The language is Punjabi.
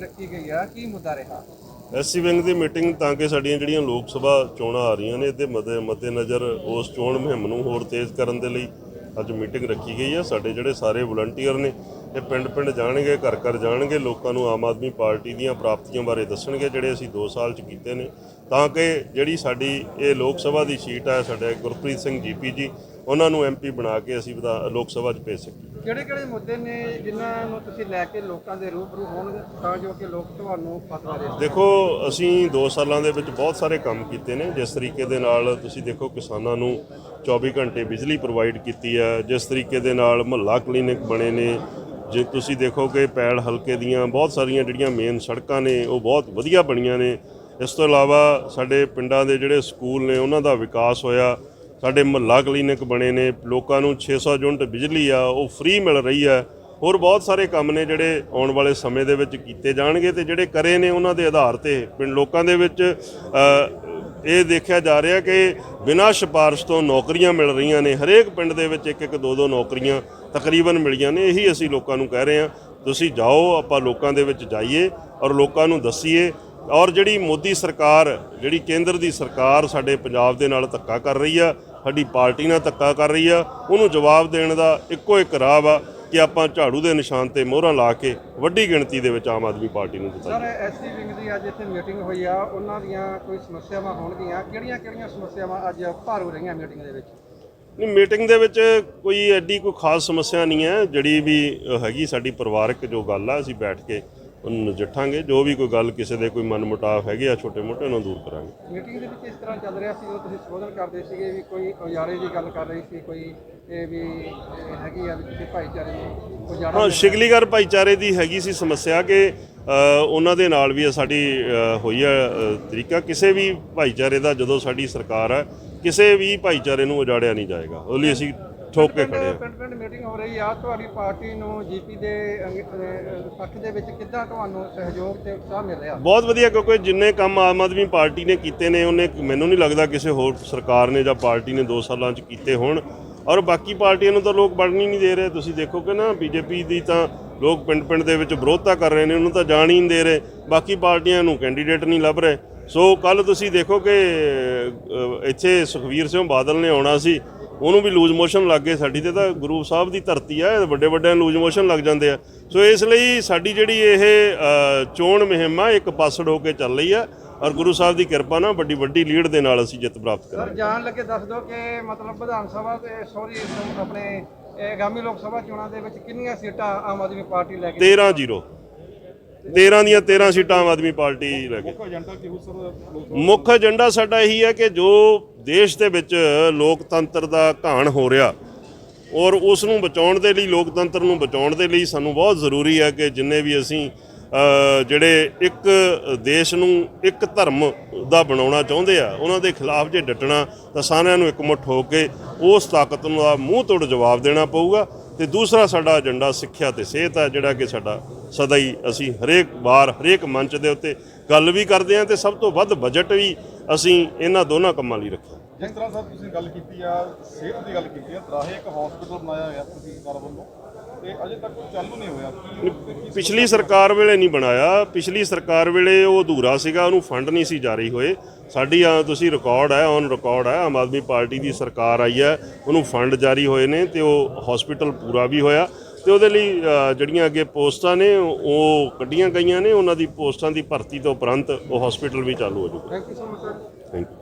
ਰੱਖੀ ਗਈ ਆ, ਕੀ ਮੁੱਦਾ ਰਿਹਾ? ਐਸਸੀ ਵਿੰਗ ਦੀ ਮੀਟਿੰਗ ਤਾਂ ਕਿ ਸਾਡੀਆਂ ਜਿਹੜੀਆਂ ਲੋਕ ਸਭਾ ਚੋਣਾਂ ਆ ਰਹੀਆਂ ਨੇ, ਇਹਦੇ ਮੱਦੇ ਮੱਦੇ ਨਜ਼ਰ ਉਸ ਚੋਣ ਮੁਹਿੰਮ ਨੂੰ ਹੋਰ ਤੇਜ਼ ਕਰਨ ਦੇ ਲਈ ਅੱਜ ਮੀਟਿੰਗ ਰੱਖੀ ਗਈ ਹੈ ਸਾਡੇ ਜਿਹੜੇ ਸਾਰੇ ਵਲੰਟੀਅਰ ਨੇ, ਇਹ ਪਿੰਡ-ਪਿੰਡ ਜਾਣਗੇ ਘਰ ਘਰ ਜਾਣਗੇ, ਲੋਕਾਂ ਨੂੰ ਆਮ ਆਦਮੀ ਪਾਰਟੀ ਦੀਆਂ ਪ੍ਰਾਪਤੀਆਂ ਬਾਰੇ ਦੱਸਣਗੇ, ਜਿਹੜੇ ਅਸੀਂ 2 ਸਾਲ ਚ ਕੀਤੇ ਨੇ। ਤਾਂ ਕਿ ਜਿਹੜੀ ਸਾਡੀ ਇਹ ਲੋਕ ਸਭਾ ਦੀ ਸੀਟ ਹੈ ਸਾਡੇ ਗੁਰਪ੍ਰੀਤ ਸਿੰਘ ਜੀਪੀ ਜੀ ਉਹਨਾਂ ਨੂੰ ਐਮਪੀ ਬਣਾ ਕੇ ਅਸੀਂ ਵਿਧਾ- ਲੋਕ ਸਭਾ 'ਚ ਭੇਜ ਸਕੀਏ। ਕਿਹੜੇ ਕਿਹੜੇ ਮੁੱਦੇ ਨੇ ਜਿਨ੍ਹਾਂ ਨੂੰ ਤੁਸੀਂ ਲੈ ਕੇ ਲੋਕਾਂ ਦੇ ਰੂਬਰੂ ਹੋਣਗੇ ਤਾਂ ਜੋ ਕਿ ਲੋਕ ਤੁਹਾਨੂੰ ਫਤਵਾ ਦੇ ਦੇਖੋ ਅਸੀਂ 2 ਸਾਲਾਂ ਦੇ ਵਿੱਚ ਬਹੁਤ ਸਾਰੇ ਕੰਮ ਕੀਤੇ ਨੇ। ਜਿਸ ਤਰੀਕੇ ਦੇ ਨਾਲ ਤੁਸੀਂ ਦੇਖੋ ਕਿਸਾਨਾਂ ਨੂੰ 24 ਘੰਟੇ ਬਿਜਲੀ ਪ੍ਰੋਵਾਈਡ ਕੀਤੀ ਹੈ। ਜਿਸ ਤਰੀਕੇ ਦੇ ਨਾਲ ਮਹੱਲਾ ਕਲੀਨਿਕ ਬਣੇ ਨੇ। ਜੇ ਤੁਸੀਂ ਦੇਖੋ ਕਿ ਪੈਲ ਹਲਕੇ ਦੀਆਂ ਬਹੁਤ ਸਾਰੀਆਂ ਜਿਹੜੀਆਂ ਮੇਨ ਸੜਕਾਂ ਨੇ ਉਹ ਬਹੁਤ ਵਧੀਆ ਬਣੀਆਂ ਨੇ। ਇਸ ਤੋਂ ਇਲਾਵਾ ਸਾਡੇ ਪਿੰਡਾਂ ਦੇ ਜਿਹੜੇ ਸਕੂਲ ਨੇ ਉਹਨਾਂ ਦਾ ਵਿਕਾਸ ਹੋਇਆ। ਸਾਡੇ ਮਹੱਲਾ ਕਲੀਨਿਕ ਬਣੇ ਨੇ, ਲੋਕਾਂ ਨੂੰ 600 ਯੂਨਿਟ ਬਿਜਲੀ ਆ, ਉਹ ਫ੍ਰੀ ਮਿਲ ਰਹੀ ਹੈ ਹੋਰ ਬਹੁਤ ਸਾਰੇ ਕੰਮ ਨੇ ਜਿਹੜੇ ਆਉਣ ਵਾਲੇ ਸਮੇਂ ਦੇ ਵਿੱਚ ਕੀਤੇ ਜਾਣਗੇ ਤੇ ਜਿਹੜੇ ਕਰੇ ਨੇ ਉਹਨਾਂ ਦੇ ਆਧਾਰ ਤੇ ਪਿੰਡ ਲੋਕਾਂ ਦੇ ਵਿੱਚ ਇਹ ਦੇਖਿਆ ਜਾ ਰਿਹਾ ਕਿ ਬਿਨਾਂ ਸਿਫਾਰਿਸ਼ ਤੋਂ ਨੌਕਰੀਆਂ ਮਿਲ ਰਹੀਆਂ ਨੇ। ਹਰੇਕ ਪਿੰਡ ਦੇ ਵਿੱਚ ਇੱਕ ਇੱਕ ਦੋ ਦੋ ਨੌਕਰੀਆਂ ਤਕਰੀਬਨ ਮਿਲੀਆਂ ਨੇ, ਇਹੀ ਅਸੀਂ ਲੋਕਾਂ ਨੂੰ ਕਹਿ ਰਹੇ ਹਾਂ। ਤੁਸੀਂ ਜਾਓ, ਆਪਾਂ ਲੋਕਾਂ ਦੇ ਵਿੱਚ ਜਾਈਏ ਔਰ ਲੋਕਾਂ ਨੂੰ ਦੱਸੀਏ ਔਰ ਜਿਹੜੀ ਮੋਦੀ ਸਰਕਾਰ ਜਿਹੜੀ ਕੇਂਦਰ ਦੀ ਸਰਕਾਰ ਸਾਡੇ ਪੰਜਾਬ ਦੇ ਨਾਲ ਧੱਕਾ ਕਰ ਰਹੀ ਆ ਸਾਡੀ ਪਾਰਟੀ ਨਾਲ ਧੱਕਾ ਕਰ ਰਹੀ ਆ ਉਹਨੂੰ ਜਵਾਬ ਦੇਣ ਦਾ ਇੱਕੋ ਇੱਕ ਰਾਹ ਵਾ ਕਿ ਆਪਾਂ ਝਾੜੂ ਦੇ ਨਿਸ਼ਾਨ ਤੇ ਮੋਹਰਾਂ ਲਾ ਕੇ ਵੱਡੀ ਗਿਣਤੀ ਦੇ ਵਿੱਚ ਆਮ ਆਦਮੀ ਪਾਰਟੀ ਨੂੰ ਜਿਤਾਈਏ ਸਰ ਐਸਸੀ ਵਿੰਗ ਦੀ ਅੱਜ ਇੱਥੇ ਮੀਟਿੰਗ ਹੋਈ ਆ ਉਹਨਾਂ ਦੀਆਂ ਕੋਈ ਸਮੱਸਿਆਵਾਂ ਹੋਣਗੀਆਂ? ਕਿਹੜੀਆਂ ਕਿਹੜੀਆਂ ਸਮੱਸਿਆਵਾਂ ਅੱਜ ਭਾਰੂ ਰਹੀਆਂ ਮੀਟਿੰਗ ਦੇ ਵਿੱਚ? ਨਹੀਂ ਮੀਟਿੰਗ ਦੇ ਵਿੱਚ ਕੋਈ ਐਡੀ ਕੋਈ ਖਾਸ ਸਮੱਸਿਆ ਨਹੀਂ ਹੈ। ਜਿਹੜੀ ਵੀ ਹੈਗੀ ਸਾਡੀ ਪਰਿਵਾਰਕ ਜੋ ਗੱਲ ਆ ਅਸੀਂ ਬੈਠ ਕੇ ਉਹਨੂੰ ਨਜਿੱਠਾਂਗੇ ਜੋ ਵੀ ਕੋਈ ਗੱਲ ਕਿਸੇ ਦੇ ਕੋਈ ਮਨਮੁਟਾਵ ਹੈਗੇ ਆ ਛੋਟੇ ਮੋਟੇ ਉਹਨਾਂ ਨੂੰ ਦੂਰ ਕਰਾਂਗੇ। ਮੀਟਿੰਗ ਦੇ ਵਿੱਚ ਇਸ ਤਰ੍ਹਾਂ ਚੱਲ ਰਿਹਾ ਸੀ ਜਦੋਂ ਤੁਸੀਂ ਸੰਬੋਧਨ ਕਰਦੇ ਸੀਗੇ ਵੀ ਕੋਈ ਉਜਾਰੇ ਦੀ ਗੱਲ ਕਰ ਰਹੀ ਸੀ ਕੋਈ ਇਹ ਵੀ ਹੈਗੀ ਆ ਵੀ ਤੁਸੀਂ ਭਾਈਚਾਰੇ ਨੂੰ ਉਜਾੜਾ ਹਾਂ ਸ਼ਿਗਲੀਗਰ ਭਾਈਚਾਰੇ ਦੀ ਹੈਗੀ ਸੀ ਸਮੱਸਿਆ ਕਿ ਉਹਨਾਂ ਦੇ ਨਾਲ ਵੀ ਸਾਡੀ ਹੋਈ ਹੈ ਤਰੀਕਾ। ਕਿਸੇ ਵੀ ਭਾਈਚਾਰੇ ਦਾ ਜਦੋਂ ਸਾਡੀ ਸਰਕਾਰ ਹੈ ਕਿਸੇ ਵੀ ਭਾਈਚਾਰੇ ਨੂੰ ਉਜਾੜਿਆ ਨਹੀਂ ਜਾਏਗਾ। ਉਹ ਲਈ ਅਸੀਂ ਠੋਕ ਕੇ ਖੜੇ ਹਾਂ। ਪਿੰਡ ਪਿੰਡ ਮੀਟਿੰਗ ਹੋ ਰਹੀ ਆ। ਤੁਹਾਡੀ ਪਾਰਟੀ ਨੂੰ ਜੀਪੀ ਦੇ ਪੱਖ ਦੇ ਵਿੱਚ ਕਿੱਦਾਂ ਤੁਹਾਨੂੰ ਸਹਿਯੋਗ ਤੇ ਉਤਸ਼ਾਹ ਮਿਲ ਰਿਹਾ? ਬਹੁਤ ਵਧੀਆ ਕਿਉਂਕਿ ਜਿੰਨੇ ਕੰਮ ਆਮ ਆਦਮੀ ਪਾਰਟੀ ਨੇ ਕੀਤੇ ਨੇ ਉਹਨੇ ਮੈਨੂੰ ਨਹੀਂ ਲੱਗਦਾ ਕਿਸੇ ਹੋਰ ਸਰਕਾਰ ਨੇ ਜਾਂ ਪਾਰਟੀ ਨੇ 2 ਸਾਲਾਂ 'ਚ ਕੀਤੇ ਹੋਣ। ਔਰ ਬਾਕੀ ਪਾਰਟੀਆਂ ਨੂੰ ਤਾਂ ਲੋਕ ਵੜਨ ਹੀ ਨਹੀਂ ਦੇ ਰਹੇ। ਤੁਸੀਂ ਦੇਖੋਗੇ ਨਾ ਬੀਜੇਪੀ ਦੀ ਤਾਂ ਲੋਕ ਪਿੰਡ-ਪਿੰਡ ਦੇ ਵਿੱਚ ਵਿਰੋਧਤਾ ਕਰ ਰਹੇ ਨੇ ਉਹਨੂੰ ਤਾਂ ਜਾਣ ਹੀ ਨਹੀਂ ਦੇ ਰਹੇ। ਬਾਕੀ ਪਾਰਟੀਆਂ ਨੂੰ ਕੈਂਡੀਡੇਟ ਨਹੀਂ ਲੱਭ ਰਹੇ। ਸੋ ਕੱਲ ਤੁਸੀਂ ਦੇਖੋ ਕਿ ਇੱਥੇ ਸੁਖਵੀਰ ਸਿੰਘ ਬਾਦਲ ਨੇ ਆਉਣਾ ਸੀ। ਉਹਨੂੰ ਵੀ ਲੂਜ਼ ਮੋਸ਼ਨ ਲੱਗ ਗਏ। ਸਾਡੀ ਤੇ ਤਾਂ ਗੁਰੂ ਸਾਹਿਬ ਦੀ ਧਰਤੀ ਆ ਵੱਡੇ ਵੱਡਿਆਂ ਨੂੰ ਲੂਜ਼ ਮੋਸ਼ਨ ਲੱਗ ਜਾਂਦੇ ਆ। ਸੋ ਇਸ ਲਈ ਸਾਡੀ ਜਿਹੜੀ ਇਹ ਚੋਣ ਮੁਹਿੰਮ ਆ ਇੱਕ ਪਾਸੜ ਹੋ ਕੇ ਚੱਲ ਰਹੀ ਆ ਔਰ ਗੁਰੂ ਸਾਹਿਬ ਦੀ ਕਿਰਪਾ ਨਾਲ ਵੱਡੀ ਵੱਡੀ ਲੀਡ ਦੇ ਨਾਲ ਅਸੀਂ ਜਿੱਤ ਪ੍ਰਾਪਤ ਕਰਾਂਗੇ। ਸਰ ਜਾਣ ਲੱਗੇ ਦੱਸ ਦਿਓ ਕਿ ਮਤਲਬ ਵਿਧਾਨ ਸਭਾ ਤੇ ਸੌਰੀ ਆਪਣੇ ਇਹ ਆਗਾਮੀ ਲੋਕ ਸਭਾ ਚੋਣਾਂ ਦੇ ਵਿੱਚ ਕਿੰਨੀਆਂ ਸੀਟਾਂ ਆਮ ਆਦਮੀ ਪਾਰਟੀ ਲੈ ਕੇ 13 0 13 ਦੀਆਂ 13 ਸੀਟਾਂ ਆਮ ਆਦਮੀ ਪਾਰਟੀ ਲੈ ਕੇ। ਮੁੱਖ ਏਜੰਡਾ ਸਾਡਾ ਇਹੀ ਹੈ ਕਿ ਜੋ ਦੇਸ਼ ਦੇ ਵਿੱਚ ਲੋਕਤੰਤਰ ਦਾ ਘਾਣ ਹੋ ਰਿਹਾ ਔਰ ਉਸ ਨੂੰ ਬਚਾਉਣ ਦੇ ਲਈ ਲੋਕਤੰਤਰ ਨੂੰ ਬਚਾਉਣ ਦੇ ਲਈ ਸਾਨੂੰ ਬਹੁਤ ਜ਼ਰੂਰੀ ਹੈ ਕਿ ਜਿੰਨੇ ਵੀ ਅਸੀਂ ਜਿਹੜੇ ਇੱਕ ਦੇਸ਼ ਨੂੰ ਇੱਕ ਧਰਮ ਦਾ ਬਣਾਉਣਾ ਚਾਹੁੰਦੇ ਆ ਉਹਨਾਂ ਦੇ ਖਿਲਾਫ ਜੇ ਡਟਣਾ ਤਾਂ ਸਾਰਿਆਂ ਨੂੰ ਇਕਮੁੱਠ ਹੋ ਕੇ ਉਸ ਤਾਕਤ ਨੂੰ ਦਾ ਮੂੰਹ ਤੋੜ ਜਵਾਬ ਦੇਣਾ ਪਊਗਾ। ਤੇ ਦੂਸਰਾ ਸਾਡਾ ਏਜੰਡਾ ਸਿੱਖਿਆ ਤੇ ਸਿਹਤ ਹੈ, ਜਿਹੜਾ ਕਿ ਸਾਡਾ ਸਦਾ ਹੀ ਅਸੀਂ ਹਰੇਕ ਵਾਰ, ਹਰੇਕ ਮੰਚ ਦੇ ਉੱਤੇ ਗੱਲ ਵੀ ਕਰਦੇ ਹਾਂ ਤੇ ਸਭ ਤੋਂ ਵੱਧ ਬਜਟ ਵੀ ਅਸੀਂ ਇਹਨਾਂ ਦੋਨਾਂ ਕੰਮਾਂ ਲਈ ਰੱਖਿਆ। ਜਿਸ ਤਰ੍ਹਾਂ ਸਰ ਤੁਸੀਂ ਗੱਲ ਕੀਤੀ ਆ, ਸਿਹਤ ਦੀ ਗੱਲ ਕੀਤੀ ਆ, ਤਰਾਹੇ ਇੱਕ ਹਸਪੀਟਲ ਬਣਾਇਆ ਹੋਇਆ ਤੁਸੀਂ ਸਰਕਾਰ ਵੱਲੋਂ ਤੇ ਅਜੇ ਤੱਕ ਉਹ ਚਾਲੂ ਨਹੀਂ ਹੋਇਆ। ਕੀ ਕੀ ਪਿਛਲੀ ਸਰਕਾਰ ਵੇਲੇ ਨਹੀਂ ਬਣਾਇਆ। ਪਿਛਲੀ ਸਰਕਾਰ ਵੇਲੇ ਉਹ ਅਧੂਰਾ ਸੀਗਾ ਉਹਨੂੰ ਫੰਡ ਨਹੀਂ ਸੀ ਜਾਰੀ ਹੋਏ। ਸਾਡੀ ਆ ਤੁਸੀਂ ਰਿਕਾਰਡ ਹੈ ਔਨ ਰਿਕਾਰਡ ਹੈ ਆਮ ਆਦਮੀ ਪਾਰਟੀ ਦੀ ਸਰਕਾਰ ਆਈ ਹੈ ਉਹਨੂੰ ਫੰਡ ਜਾਰੀ ਹੋਏ ਨੇ ਤੇ ਉਹ ਹਸਪੀਟਲ ਪੂਰਾ ਵੀ ਹੋਇਆ। ਤੇ ਉਹਦੇ ਲਈ ਜਿਹੜੀਆਂ ਅੱਗੇ ਪੋਸਟਾਂ ਨੇ ਉਹ ਕੱਢੀਆਂ ਗਈਆਂ ਨੇ ਉਹਨਾਂ ਦੀ ਪੋਸਟਾਂ ਦੀ ਭਰਤੀ ਤੋਂ ਉਪਰੰਤ ਉਹ ਹਸਪੀਟਲ ਵੀ ਚਾਲੂ ਹੋ ਜਾਊਗਾ। Thank you so much sir thank you